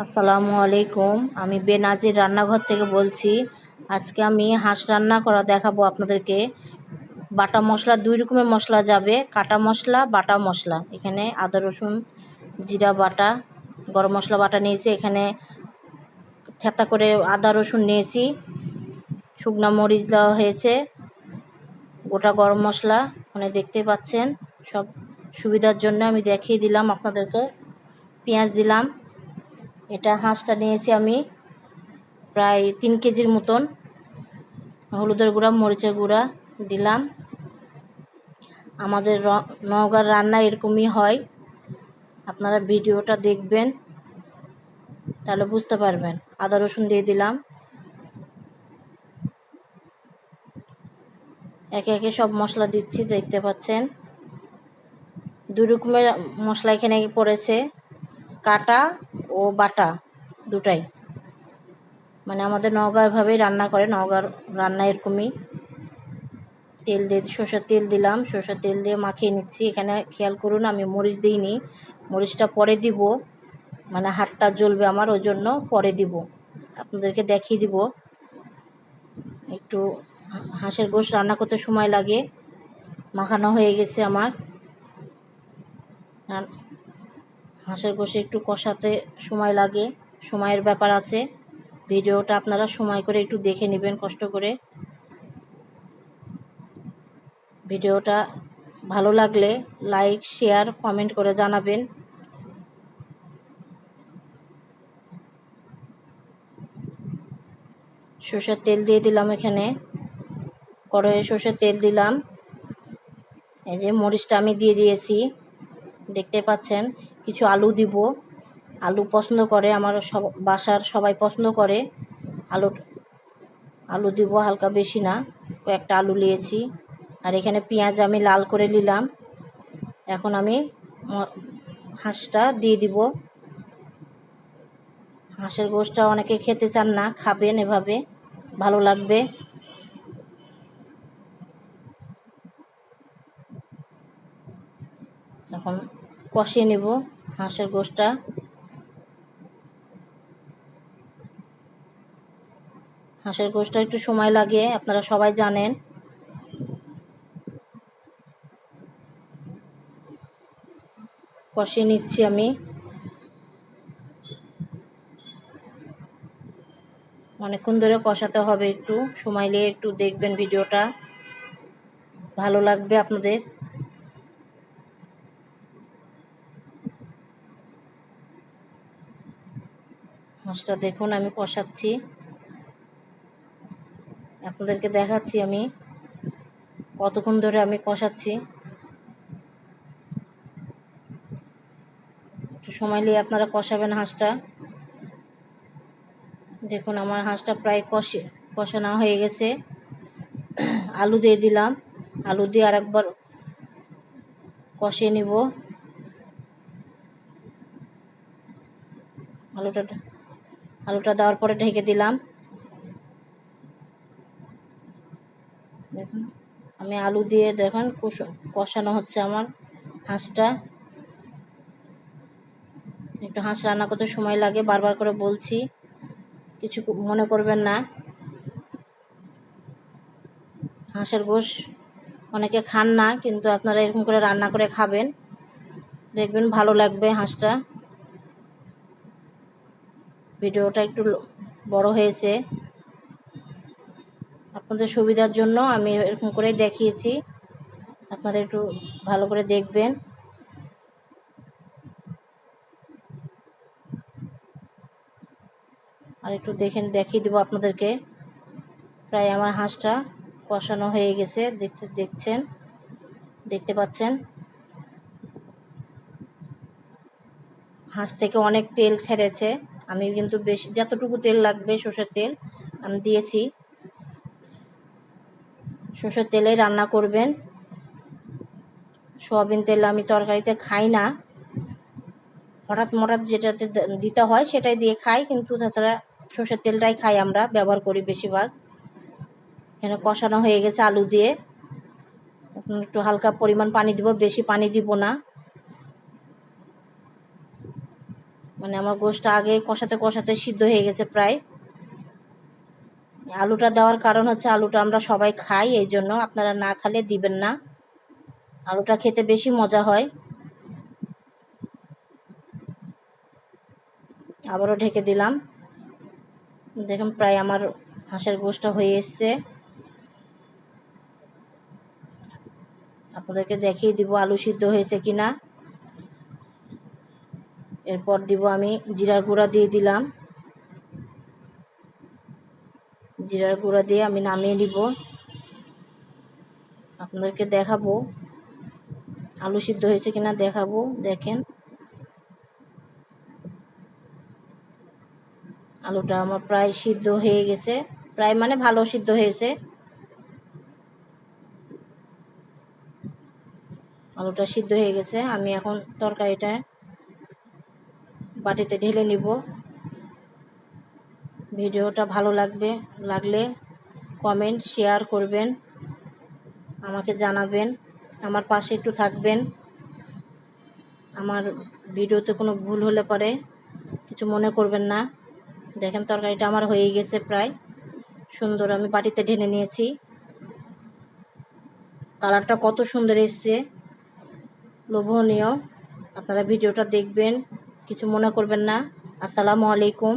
আসসালামু আলাইকুম। আমি বেনাজির রান্নাঘর থেকে বলছি, আজকে আমি হাঁস রান্না করা দেখাবো আপনাদেরকে। বাটা মশলা, দুই রকমের মশলা যাবে। কাটা মশলা, বাটা মশলা। এখানে আদা, রসুন, জিরা বাটা, গরম মশলা বাটা নিয়েছি। এখানে থেতা করে আদা, রসুন নিয়েছি। শুকনো মরিচ দেওয়া হয়েছে। গোটা গরম মশলা মানে দেখতে পাচ্ছেন। সব সুবিধার জন্য আমি দেখিয়ে দিলাম আপনাদেরকে। পেঁয়াজ দিলাম। এটা হাঁসটা নিয়েছি আমি প্রায় তিন কেজির মতন। হলুদের গুঁড়া, মরিচের গুঁড়া দিলাম। আমাদের নওগাঁর রান্না এরকমই হয়। আপনারা ভিডিওটা দেখবেন, তাহলে বুঝতে পারবেন। আদা রসুন দিয়ে দিলাম। একে একে সব মশলা দিচ্ছি, দেখতে পাচ্ছেন। দু রকমের মশলা এখানে পড়েছে। কাটা ও বাটা দুটাই। মানে আমাদের নওগাঁভাবেই রান্না করে, নওগাঁর রান্না এরকমই। তেল দিয়ে, সর্ষের তেল দিলাম, সর্ষের তেল দিয়ে মাখিয়ে নিচ্ছি। এখানে খেয়াল করুন, আমি মরিচ দিইনি। মরিচটা পরে দিব। মানে হাতটা জ্বলবে আমার, ওই জন্য পরে দিব। আপনাদেরকে দেখিয়ে দিব। একটু হাঁসের গোশ রান্না করতে সময় লাগে। মাখানো হয়ে গেছে আমার। হাঁসের গোশে একটু কষাতে সময় লাগে, সময়ের ব্যাপার আছে। ভিডিওটা আপনারা সময় করে একটু দেখে নেবেন, কষ্ট করে। ভিডিওটা ভালো লাগলে লাইক, শেয়ার, কমেন্ট করে জানাবেন। সর্ষের তেল দিয়ে দিলাম এখানে। কড়াইয়ে সর্ষের তেল দিলাম। এই যে মরিচটা আমি দিয়ে দিয়েছি। দেখতে পাচ্ছেন কিছু আলু দিব। আলু পছন্দ করে, আমার সব, বাসার সবাই পছন্দ করে। আলু আলু দিব হালকা বেশি না, কয়েকটা আলু নিয়েছি। আর এখানে পেঁয়াজ আমি লাল করে নিলাম। এখন আমি হাঁসটা দিয়ে দিব। হাঁসের গোষ্ঠটা অনেকে খেতে চান না, খাবেন এভাবে, ভালো লাগবে। এখন কষিয়ে নেব। হাঁসের গোষ্ঠটা হাঁসের গোষ্ঠটা একটু সময় লাগে আপনারা সবাই জানেন। কষিয়ে নিচ্ছি আমি। অনেকক্ষণ ধরে কষাতে হবে একটু। সময় নিয়ে একটু দেখবেন ভিডিওটা। ভালো লাগবে আপনাদের। মাছটা দেখুন, আমি কষাচ্ছি। আপনাদেরকে দেখাচ্ছি আমি কতক্ষণ ধরে আমি কষাচ্ছি। একটু সময় নিয়ে আপনারা কষাবেন হাঁসটা। দেখুন, আমার হাঁসটা প্রায় কষে, কষানো হয়ে গেছে। আলু দিয়ে দিলাম। আলু দিয়ে আরেকবার কষিয়ে নিব। আলুটা আলুটা দেওয়ার পরে ঢেকে দিলাম। দেখুন, আমি আলু দিয়ে দেখুন কষানো হচ্ছে আমার হাঁসটা। একটু হাঁস রান্না করতে সময় লাগে, বারবার করে বলছি, কিছু মনে করবেন না। হাঁসের গোশ অনেকে খান না, কিন্তু আপনারা এরকম করে রান্না করে খাবেন। দেখবেন ভালো লাগবে হাঁসটা। ভিডিওটা একটু বড় হয়েছে। আপনাদের সুবিধার জন্য আমি এরকম করেই দেখিয়েছি। আপনারা একটু ভালো করে দেখবেন। আর একটু দেখেন দেখিয়ে দেবো আপনাদেরকে। প্রায় আমার হাঁসটা কষানো হয়ে গেছে। দেখতে, দেখছেন? দেখতে পাচ্ছেন? হাঁস থেকে অনেক তেল ছেড়েছে। আমি কিন্তু বেশি, যতটুকু তেল লাগবে সর্ষের তেল, আমি দিয়েছি। সর্ষের তেলে রান্না করবেন। সোয়াবিন তেল আমি তরকারিতে খাই না। হঠাৎ মঠাৎ যেটাতে দিতে হয় সেটাই দিয়ে খাই, কিন্তু তাছাড়া সর্ষের তেলটাই খাই আমরা, ব্যবহার করি বেশিরভাগ। এখানে কষানো হয়ে গেছে আলু দিয়ে। একটু হালকা পরিমাণ পানি দিব, বেশি পানি দিব না। মানে আমার গোশটা আগে কষাতে কষাতে সিদ্ধ হয়ে গেছে প্রায়। আলুটা দেওয়ার কারণ হচ্ছে আলুটা আমরা সবাই খাই, এই জন্য আপনারা না খালে দিবেন না। আলুটা খেতে বেশি মজা হয়। আবারও ঢেকে দিলাম। দেখুন প্রায় আমার হাঁসের গোশটা হয়ে এসছে। আপনাদেরকে দেখিয়ে দিব আলু সিদ্ধ হয়েছে কিনা। এরপর দিব আমি জিরার গুঁড়া দিয়ে দিলাম। জিরার গুঁড়া দিয়ে আমি নামিয়ে নিব। আপনাদেরকে দেখাবো। আলু সিদ্ধ হয়েছে কিনা দেখাবো, দেখেন। আলুটা আমার প্রায় সিদ্ধ হয়ে গেছে, প্রায় মানে ভালো সিদ্ধ হয়েছে। আলুটা সিদ্ধ হয়ে গেছে, আমি এখন তরকারিটা বাটিতে ঢেলে নিব। ভিডিওটা ভালো লাগবে, লাগলে কমেন্ট শেয়ার করবেন, আমাকে জানাবেন, আমার পাশে একটু থাকবেন। আমার ভিডিওতে কোনো ভুল হলে পরে কিছু মনে করবেন না। দেখেন তরকারিটা আমার হয়ে গেছে প্রায়, সুন্দর আমি বাটিতে ঢেলে নিয়েছি। কালারটা কত সুন্দর এসছে, লোভনীয়। আপনারা ভিডিওটা দেখবেন। কিছু মনে করবেন না। আসসালামু আলাইকুম।